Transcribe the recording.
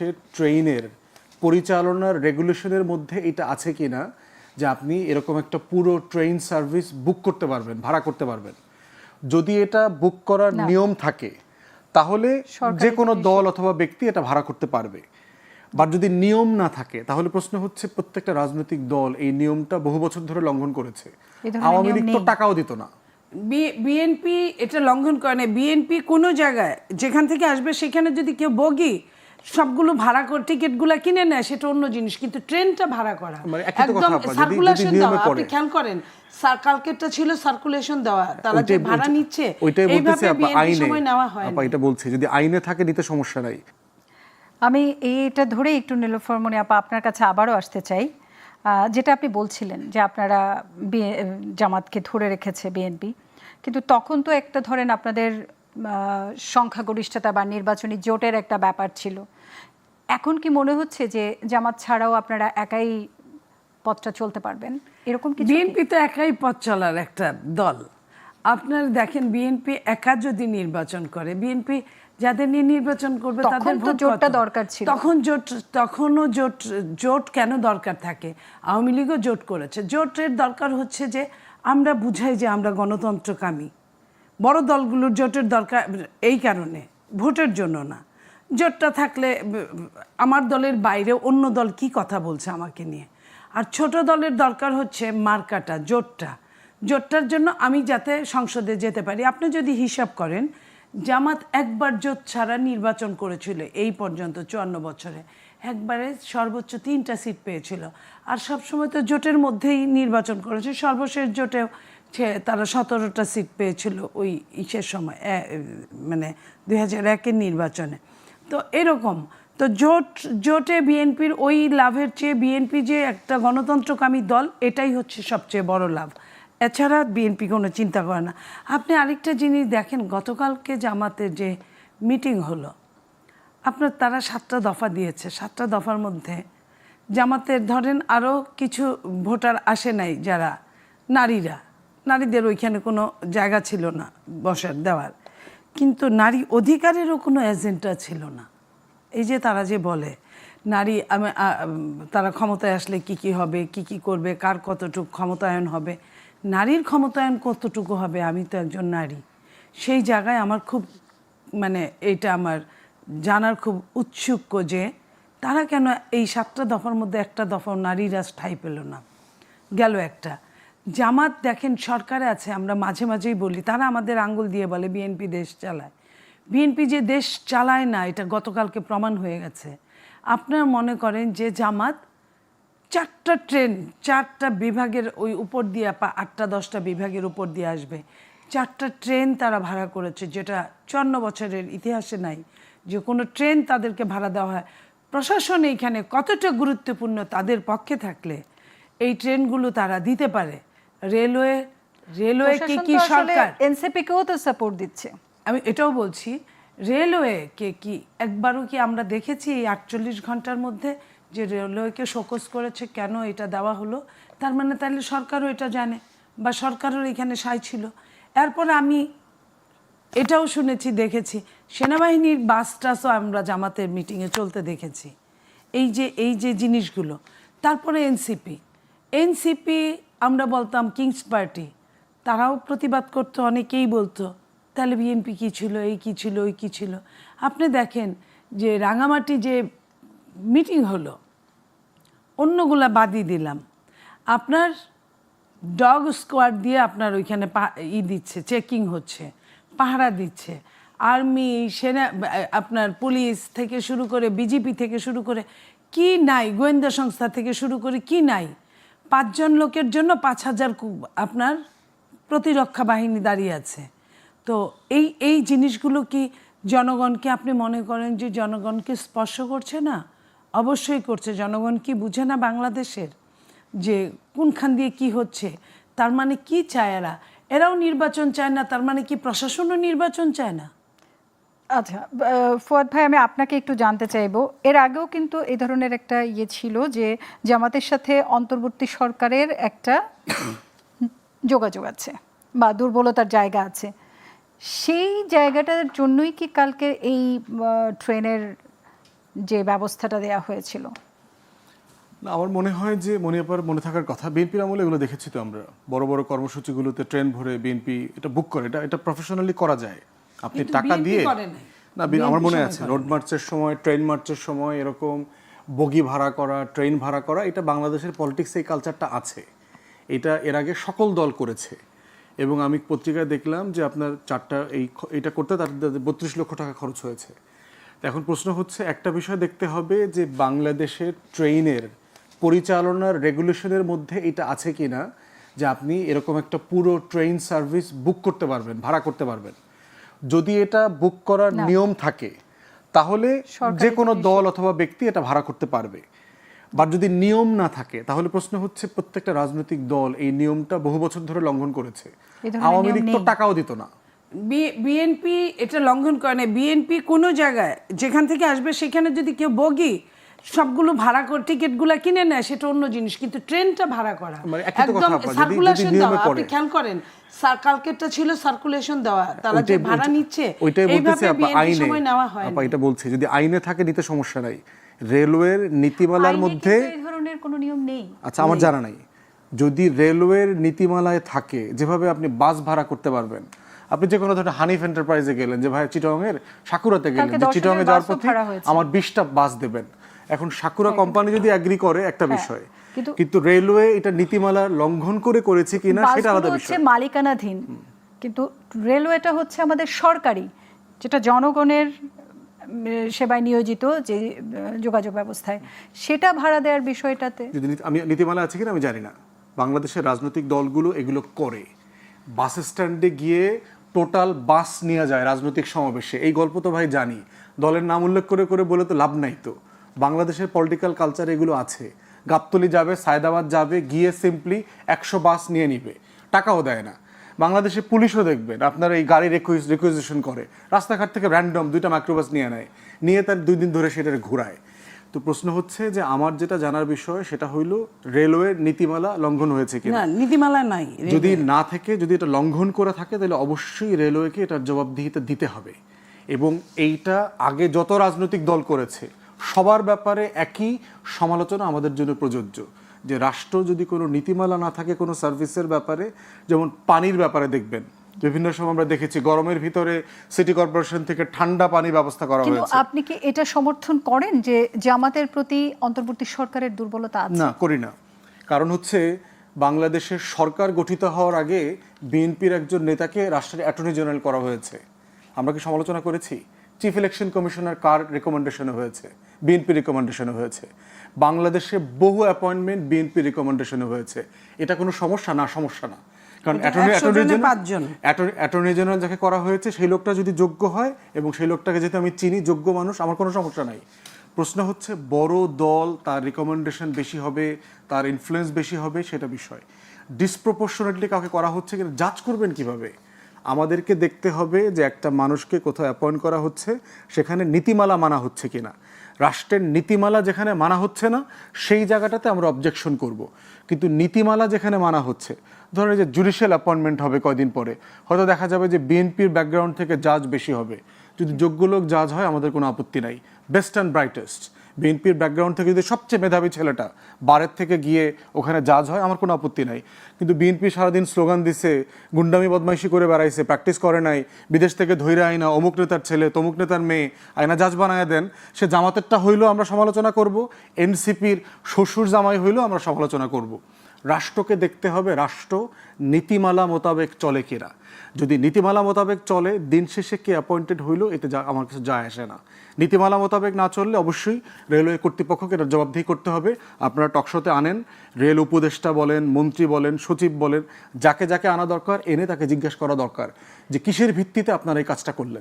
বাংলাদেশের ট্রেনের পরিচালনার রেগুলেশনের মধ্যে এটা আছে কি না যে আপনি এরকম একটা পুরো ট্রেন সার্ভিস বুক করতে পারবেন ভাড়া করতে পারবেন। যদি এটা বুক করার নিয়ম থাকে তাহলে যে কোনো দল অথবা ব্যক্তি এটা ভাড়া করতে পারবে। বা যদি নিয়ম না থাকে তাহলে প্রশ্ন হচ্ছে প্রত্যেকটা রাজনৈতিক দল এই নিয়মটা বহু বছর ধরে লঙ্ঘন করেছে। আওয়ামী লীগ তো টাকাও দিত না। বিএনপি এটা লঙ্ঘন করে না বিএনপি কোনো জায়গায় যেখান থেকে আসবে সেখানে যদি কেউ বগি সবগুলো ভাড়া করে টিকিটগুলো কিনে নেয় সেটা অন্য জিনিস কিন্তু ট্রেনটা ভাড়া করা। মানে একদম সার্কুলেশন দেওয়া আপনি খেয়াল করেন কালকেরটা ছিল সার্কুলেশন দেওয়া তারা যে ভাড়া নিচ্ছে ওইটাই বলতেছি এইভাবে আপা আইনে। সময় নেওয়া হয় আপা এটা বলছি যদি আইনে থাকে নিতে সমস্যা নাই। আমি এইটা ধরে একটু নীলোফর মনি আপা আপনার কাছে আবারও আসতে চাই। আহ, যেটা আপনি বলছিলেন যে আপনারা জামাতকে ধরে রেখেছে বিএনপি কিন্তু তখন তো একটা ধরেন আপনাদের সংখ্যাগরিষ্ঠতা বা নির্বাচনী জোটের একটা ব্যাপার ছিল। এখন কি মনে হচ্ছে যে জামাত ছাড়াও আপনারা একাই পথটা চলতে পারবেন? এরকম কি? বিএনপি তো একাই পথ চলার একটা দল। আপনার দেখেন বিএনপি একা যদি নির্বাচন করে বিএনপি যাদের নিয়ে নির্বাচন করবে তাদের ভোট জোটটা দরকার ছিল। তখন জোট তখনও জোট জোট কেন দরকার থাকে? আওয়ামী লীগও জোট করেছে। জোটের দরকার হচ্ছে যে আমরা বুঝাই যে আমরা গণতন্ত্রকামী। বড় দলগুলোর জোটের দরকার, এই কারণে, ভোটের জন্য না। জোটটা থাকলে, আমার দলের বাইরে অন্য দল কি কথা বলছে আমাকে নিয়ে? আর ছোট দলের দরকার হচ্ছে মার্কাটা, জোটটা। জোটটার জন্য আমি যাতে সংসদে যেতে পারি। আপনি যদি হিসাব করেন, জামাত একবার জোট ছাড়া নির্বাচন করেছিল এই পর্যন্ত চুয়ান্ন বছরে। একবারে সর্বোচ্চ তিনটা সিট পেয়েছিল। আর সবসময় তো জোটের মধ্যেই নির্বাচন করেছে। সর্বশেষ জোটেও সে- তারা সতেরোটা সিট পেয়েছিল ওই ইসের সময় মানে দুই হাজার একের নির্বাচনে। তো এরকম, তো জোট, জোটে বিএনপির ওই লাভের চেয়ে বিএনপি যে একটা গণতন্ত্রকামী দল, এটাই হচ্ছে সবচেয়ে বড় লাভ। এছাড়া বিএনপি কোনো চিন্তা করে না। আপনি আরেকটা জিনিস দেখেন, গতকালকে জামাতের যে মিটিং হলো, আপনার তারা সাতটা দফা দিয়েছে। সাতটা দফার মধ্যে জামাতের ধরেন আরও কিছু ভোটার আসে নাই যারা, নারীরা। নারীদের ওইখানে কোনো জায়গা ছিল না, বসার, দেওয়ার। কিন্তু নারী অধিকারেরও কোনো এজেন্ডা ছিল না। এই যে তারা যে বলে, নারী, আমি তারা ক্ষমতায় আসলে কি কি হবে, কি কি করবে, কার কতটুকু ক্ষমতায়ন হবে, নারীর ক্ষমতায়ন কতটুকু হবে, আমি তো একজন নারী। সেই জায়গায় আমার খুব মানে এটা আমার জানার খুব উৎসুক যে তারা কেন এই সাতটা দফার মধ্যে একটা দফা নারীরা ঠাঁই পেল না। গেল একটা। জামাত দেখেন সরকারে আছে, আমরা মাঝে মাঝেই বলি, তারা আমাদের আঙ্গুল দিয়ে বলে বিএনপি দেশ চালায়। বিএনপি যে দেশ চালায় না, এটা গতকালকে প্রমাণ হয়ে গেছে। আপনার মনে করেন যে জামাত চারটা ট্রেন, চারটা বিভাগের ওই উপর দিয়ে আটটা, দশটা বিভাগের উপর দিয়ে আসবে। চারটা ট্রেন তারা ভাড়া করেছে, যেটা চন্ন বছরের ইতিহাসে নাই। যে কোনো ট্রেন তাদেরকে ভাড়া দেওয়া হয়। প্রশাসন এইখানে কতটা গুরুত্বপূর্ণ তাদের পক্ষে থাকলে এই ট্রেনগুলো তারা দিতে পারে? রেলওয়ে রেলওয়ে কি কি সরকার? এনসিপি কেও তো সাপোর্ট দিচ্ছে। আমি এটাও বলছি রেলওয়ে কে কি একবারও কি আমরা দেখেছি এই আটচল্লিশ ঘণ্টার মধ্যে যে রেলওয়েকে শোকস করেছে কেন এটা দেওয়া হলো? তার মানে তাহলে সরকারও এটা জানে বা সরকারের এখানে সাই ছিল। এরপর আমি এটাও শুনেছি দেখেছি সেনাবাহিনীর বাস টাসও আমরা জামাতের মিটিংয়ে চলতে দেখেছি। এই যে এই যে জিনিসগুলো তারপরে এনসিপি। এনসিপি আমরা বলতাম কিংস পার্টি। তারাও প্রতিবাদ করতো, অনেকেই বলতো, তাহলে বিএনপি কী ছিল, এই কী ছিল, ওই কী ছিল? আপনি দেখেন যে রাঙামাটি যে মিটিং হলো, অন্যগুলা বাদই দিলাম। আপনার ডগ স্কোয়াড দিয়ে আপনার ওইখানে ই দিচ্ছে চেকিং হচ্ছে, পাহারা দিচ্ছে। আর্মি সেনা আপনার পুলিশ থেকে শুরু করে বিজেপি থেকে শুরু করে, কি নাই? গোয়েন্দা সংস্থা থেকে শুরু করে, কি নাই? পাঁচজন লোকের জন্য পাঁচ হাজার আপনার প্রতিরক্ষা বাহিনী দাঁড়িয়ে আছে। তো এই এই জিনিসগুলো কি জনগণকে আপনি মনে করেন যে জনগণকে স্পর্শ করছে না? অবশ্যই করছে। জনগণ কি বুঝে না বাংলাদেশের যে কোনখান দিয়ে কি হচ্ছে? তার মানে কি চায় এরা? এরাও নির্বাচন চায় না, তার মানে কি প্রশাসনও নির্বাচন চায় না? আচ্ছা ফুয়াদ ভাই, আমি আপনাকে একটু জানতে চাইব। এর আগেও কিন্তু এই ধরনের একটা ইয়ে ছিল যে জামাতের সাথে অন্তর্বর্তী সরকারের একটা যোগাযোগ আছে বা দুর্বলতার জায়গা আছে। সেই জায়গাটার জন্যই কি কালকে এই ট্রেনের যে ব্যবস্থাটা দেয়া হয়েছিল? না, আমার মনে হয় যে মনে আবার মনে থাকার কথা, বিএনপির আমলে এগুলো দেখেছি তো আমরা। বড় বড় কর্মসূচিগুলোতে ট্রেন ভরে বিএনপি এটা বুক করে। এটা এটা প্রফেশনালি করা যায়। আপনি টাকা দিয়ে না আমার মনে আছে রোড মার্চের সময় ট্রেন মার্চের সময় এরকম বগি ভাড়া করা ট্রেন ভাড়া করা এটা বাংলাদেশের পলিটিক্স এই কালচারটা আছে। এটা এর আগে সকল দল করেছে। এবং আমি পত্রিকায় দেখলাম যে আপনার চারটা এই এটা করতে তাদের বত্রিশ লক্ষ টাকা খরচ হয়েছে। এখন প্রশ্ন হচ্ছে একটা বিষয় দেখতে হবে যে বাংলাদেশের ট্রেনের পরিচালনার রেগুলেশনের মধ্যে এটা আছে কি না যে আপনি এরকম একটা পুরো ট্রেন সার্ভিস বুক করতে পারবেন ভাড়া করতে পারবেন। যদি এটা বুক করার নিয়ম থাকে তাহলে যে কোনো দল অথবা ব্যক্তি এটা ভাড়া করতে পারবে। বা যদি নিয়ম না থাকে তাহলে প্রশ্ন হচ্ছে প্রত্যেকটা রাজনৈতিক দল এই নিয়মটা বহু বছর ধরে লঙ্ঘন করেছে। আওয়ামী লীগ তো টাকাও দিত না। বিএনপি এটা লঙ্ঘন করে না বিএনপি কোনো জায়গায় যেখান থেকে আসবে সেখানে যদি কেউ বগি সবগুলো ভাড়া করে টিকিটগুলো কিনে নেয় সেটা অন্য জিনিস কিন্তু ট্রেনটা ভাড়া করা। মানে একদম সার্কুলেশন দেওয়া আপনি খেয়াল করেন কালকেরটা ছিল সার্কুলেশন দেওয়া তারা যে ভাড়া নিচ্ছে ওইটাই বলতেছি এইভাবে বিএনপি আইনে। সময় নেওয়া হয় আপা এটা বলছি যদি আইনে থাকে নিতে সমস্যা নাই। রেলওয়ের নীতিমালার মধ্যে এই ধরনের কোনো নিয়ম নেই। আচ্ছা আমার জানা নাই। যদি রেলওয়ের নীতিমালায় থাকে যেভাবে আপনি বাস ভাড়া করতে পারবেন আপনি যে কোনো ধরনের হানিফ এন্টারপ্রাইজে গেলেন যে ভাই চিটং এর সাকুরাতে গেলেন যে চিটং এ যাওয়ার পথে আমার বিশটা বাস দেবেন। এখন সাকুরা কোম্পানি যদি এগ্রি করে একটা বিষয় কিন্তু- রেলওয়ে এটা নীতিমালা লঙ্ঘন করে করেছে কিনা সেটা আলাদা হচ্ছে বিষয়। মালিকানাধীন। কিন্তু রেলওয়েটা হচ্ছে আমাদের সরকারি যেটা জনগণের সেবায় নিয়োজিত যে যোগাযোগ ব্যবস্থায়। সেটা ভাড়া দেওয়ার বিষয়টাতে যদি আমি নীতিমালা আছে কিনা আমি জানি না। বাংলাদেশের রাজনৈতিক দলগুলো এগুলো করে। বাস স্ট্যান্ডে গিয়ে টোটাল বাস নিয়ে যায় রাজনৈতিক সমাবেশে। এই গল্প তো ভাই জানি। দলের নাম উল্লেখ করে করে বলে তো লাভ নাই তো। বাংলাদেশের পলিটিক্যাল কালচার এগুলো আছে। গাবতলি যাবে সায়দাবাদ যাবে গিয়ে সিম্পলি একশো বাস নিয়ে নিবে। টাকাও দেয় না। বাংলাদেশে পুলিশও দেখবেন আপনার এই গাড়ি রিকুইজিশন করে। রাস্তাঘাট থেকে র্যান্ডম দুইটা মাইক্রোবাস নিয়ে নেয়। নিয়ে তার দুই দিন ধরে সেটা ঘুরায়। তো প্রশ্ন হচ্ছে যে আমার যেটা জানার বিষয় সেটা হইল রেলওয়ের নীতিমালা লঙ্ঘন হয়েছে কিনা? না নীতিমালা নাই যদি না থেকে যদি এটা লঙ্ঘন করে থাকে তাহলে অবশ্যই রেলওয়েকে এটার জবাবদিহিতা দিতে হবে। এবং এইটা আগে যত রাজনৈতিক দল করেছে সবার ব্যাপারে একই সমালোচনা আমাদের জন্য প্রযোজ্য। যে রাষ্ট্র যদি কোনো নীতিমালা না থাকে কোনো সার্ভিসের ব্যাপারে যেমন পানির ব্যাপারে দেখবেন। বিভিন্ন সময় আমরা দেখেছি গরমের ভিতরে সিটি কর্পোরেশন থেকে ঠান্ডা পানি ব্যবস্থা করা হয়েছে। আপনি কি এটা সমর্থন করেন যে জামাতের প্রতি অন্তর্বর্তী সরকারের দুর্বলতা আছে? না করি না। কারণ হচ্ছে বাংলাদেশের সরকার গঠিত হওয়ার আগে বিএনপির একজন নেতাকে রাষ্ট্রের অ্যাটর্নি জেনারেল করা হয়েছে। আমরা কি সমালোচনা করেছি? চিফ ইলেকশন কমিশনার কার রেকমেন্ডেশনে হয়েছে। বিএনপি রেকমেন্ডেশনে হয়েছে। বাংলাদেশে বহু অ্যাপয়েন্টমেন্ট বিএনপি রেকমেন্ডেশনে হয়েছে। এটা কোনো সমস্যা না সমস্যা না। কারণ অ্যাটর্নি অ্যাটর্নি জেনারেল পাঁচজন। অ্যাটর্নি জেনারেল যাকে করা হয়েছে সেই লোকটা যদি যোগ্য হয় এবং সেই লোকটাকে যেহেতু আমি চিনি যোগ্য মানুষ আমার কোনো সমস্যা নাই। প্রশ্ন হচ্ছে বড় দল তার রিকমেন্ডেশন বেশি হবে তার ইনফ্লুয়েন্স বেশি হবে সেটা বিষয়। ডিসপ্রপোর্শনেটলি কাউকে করা হচ্ছে কিনা জাজ করবেন কীভাবে? আমাদেরকে দেখতে হবে যে একটা মানুষকে কোথাও অ্যাপয়েন্ট করা হচ্ছে সেখানে নীতিমালা মানা হচ্ছে কিনা। রাষ্ট্রের নীতিমালা যেখানে মানা হচ্ছে না, সেই জায়গাটাতে আমরা অবজেকশন করব। কিন্তু নীতিমালা যেখানে মানা হচ্ছে ধরেন যে জুডিশিয়াল অ্যাপয়েন্টমেন্ট হবে কয়দিন পরে, হয়তো দেখা যাবে যে বিএনপির ব্যাকগ্রাউন্ড থেকে জাজ বেশি হবে। যদি যোগ্য লোক জাজ হয়, আমাদের কোনো আপত্তি নাই। বেস্ট অ্যান্ড ব্রাইটেস্ট বিএনপির ব্যাকগ্রাউন্ড থেকে যদি সবচেয়ে মেধাবী ছেলেটা বারের থেকে গিয়ে ওখানে জাজ হয়, আমার কোনো আপত্তি নাই। কিন্তু বিএনপি সারাদিন স্লোগান দিছে, গুন্ডামি, বদমাইশি করে বেড়াইছে প্র্যাকটিস করে নাই, বিদেশ থেকে ধৈর্য আইনা অমুক নেতার ছেলে, তমুক নেতার মেয়ে আয়না জাজ বানায় দেন। সে জামাতেরটা হইলেও আমরা সমালোচনা করব, এনসিপির শ্বশুর জামাই হইলেও আমরা সমালোচনা করব। রাষ্ট্রকে দেখতে হবে, রাষ্ট্র নীতিমালা মোতাবেক চলে কিনা। যদি নীতিমালা মোতাবেক চলে, দিন শেষে কে অ্যাপয়েন্টেড হইল এতে যা আমার কাছে যায় আসে না। নীতিমালা মোতাবেক না চললে অবশ্যই রেলওয়ে কর্তৃপক্ষকে এটা জবাবদিহি করতে হবে। আপনারা টকশোতে আনেন, রেল উপদেষ্টা বলেন, মন্ত্রী বলেন, সচিব বলেন, যাকে যাকে আনা দরকার, এনে তাকে জিজ্ঞেস করা দরকার যে কিসের ভিত্তিতে আপনারা এই কাজটা করলেন।